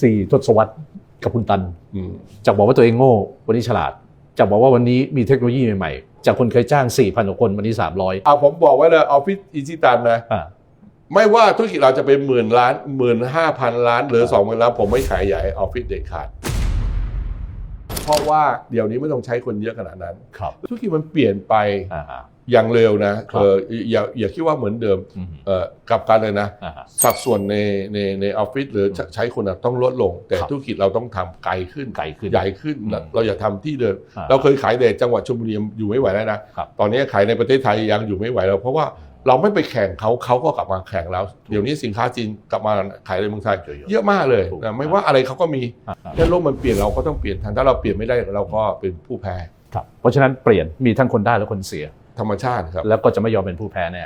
สี่ทศวรรษกับคุณตันอืมจากบอกว่าตัวเองโง่วันนี้ฉลาดจากบอกว่าวันนี้มีเทคโนโลยีใหม่ๆจากคนเคยจ้าง4,000กว่าคนวันนี้ 300เอาผมบอกไว้เลยออฟฟิศอิจิตันนะอ่าไม่ว่าธุรกิจเราจะเป็นหมื่นล้านหมื่นห้าพันล้าน หรือสองหมื่นล้านผมไม่ขายใหญ่ออฟฟิศเด็ดขาด เพราะว่าเดี๋ยวนี้ไม่ต้องใช้คนเยอะขนาดนั้น ครับธุรกิจมันเปลี่ยนไปอ่าฮะ อย่างเร็วนะ ครับเอออย่าอย่าคิดว่าเหมือนเดิมอืมเออกลับกันเลยนะ อ่าฮะ สัดส่วนในในในออฟฟิศหรือใช้คนอะต้องลดลง แต่ครับ ธุรกิจเราต้องทำไกลขึ้นไกลขึ้น ใหญ่ขึ้นอืม เราอย่าทำที่เดิม อ่า เราเคยขายในจังหวัดชลบุรีอยู่ไม่ไหวแล้วนะครับ ตอนนี้ขายในประเทศไทยยังอยู่ไม่ไหวแล้วเพราะว่า เราไม่ไปแข่งเขาเขาก็กลับมาแข่งเราเดี๋ยวนี้สินค้าจีนกลับมาขายในเมืองไทยเยอะๆเยอะมากเลยถูกนะไม่ว่าอะไรเขาก็มีอ่าฮะถ้าโลกมันเปลี่ยนเราก็ต้องเปลี่ยนทันถ้าเราเปลี่ยนไม่ได้เราก็เป็นผู้แพ้ครับเพราะฉะนั้นเปลี่ยนมีทั้งคนได้และคนเสีย ธรรมชาติครับแล้วก็จะไม่ยอมเป็นผู้แพ้แน่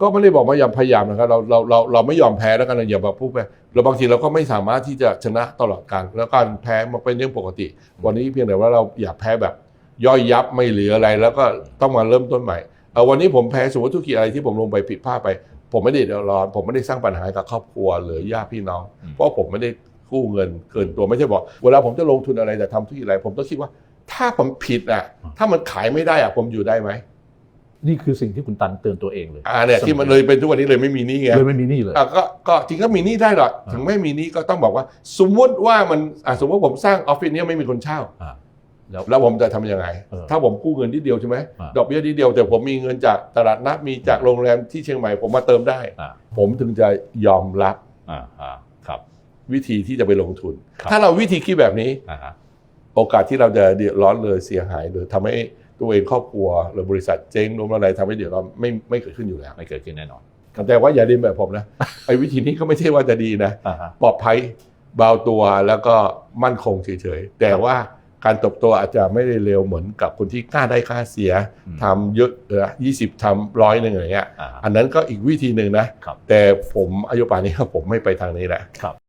ก็ไม่ได้บอกว่ายอมพยายามนะครับเราเราเราเราไม่ยอมแพ้แล้วกันนะอย่ามาพูดไปเราบางทีเราก็ไม่สามารถที่จะชนะตลอดการแล้วการแพ้มันเป็นเรื่องปกติ วันนี้เพียงแต่ว่าเราอยากแพ้แบบย่อยยับไม่เหลืออะไรแล้วก็ต้องมาเริ่มต้นใหม่ เออวันนี้ผมแพ้สมมติธุรกิจอะไรที่ผมลงไปผิดพลาดไป ผมไม่ได้เดือดร้อน ผมไม่ได้สร้างปัญหาให้กับครอบครัวหรือญาติพี่น้องอืมเพราะผมไม่ได้กู้เงินเกินตัวไม่ใช่บอกเวลาผมจะลงทุนอะไรแต่ทำธุรกิจอะไร ผมต้องคิดว่า ถ้าผมผิดอะ ถ้ามันขายไม่ได้อะ ผมอยู่ได้ไหมนี่คือสิ่งที่คุณตันเตือนตัวเองเลยอ่าเนี่ยที่มันเลยเป็นทุกวันนี้เลยไม่มีหนี้ไงเลยไม่มีหนี่เลยอะก็ก็จริงก็มีหนี้ได้หรอกอ่าถึงไม่มีหนี้ก็ต้องบอกว่า สมมติว่ามันอะสมมติว่าผมสร้างออฟฟิศเนี้ไม่มีคนเช่าอ่า แล้วแล้วผมจะทำยังไง เออถ้าผมกู้เงินนิดเดียวใช่ไหมอ่า ดอกเบี้ยนิดเดียวแต่ผมมีเงินจากตลาดนัดมีจากโรงแรมที่เชียงใหม่ผมมาเติมได้ อ่าผมถึงจะยอมรับอ่าอ่าครับ วิธีที่จะไปลงทุน ครับ ถ้าเราวิธีคิดแบบนี้ อ่าฮะโอกาสที่เราจะเดือดร้อนเลยเสียหายหรือทำให้ตัวเองครอบครัวหรือบริษัทเจ๊งล้มละลายทำให้เดือดร้อนไม่ไม่เกิดขึ้นอยู่แล้ว ไม่เกิดขึ้นแน่นอนแต่ว่าอย่าเรียนแบบผมนะไอ้วิธีนี้ก็ไม่ใช่ว่าจะดีนะ อ่าฮะปลอดภัยเบาตัวแล้วก็มั่นคงเฉยๆ แต่ว่า การเตบโตอาจจะไม่ได้เร็วเหมือนกับคนที่กล้าได้ค่าเสียอืมทำเยอะเออยี่สิบทำร้อยหนึ่งอะไรเงี้ยอ่าฮะอันนั้นก็อีกวิธีหนึ่งนะครับแต่ผมอายุป่านนี้ผมไม่ไปทางนี้แหละครับ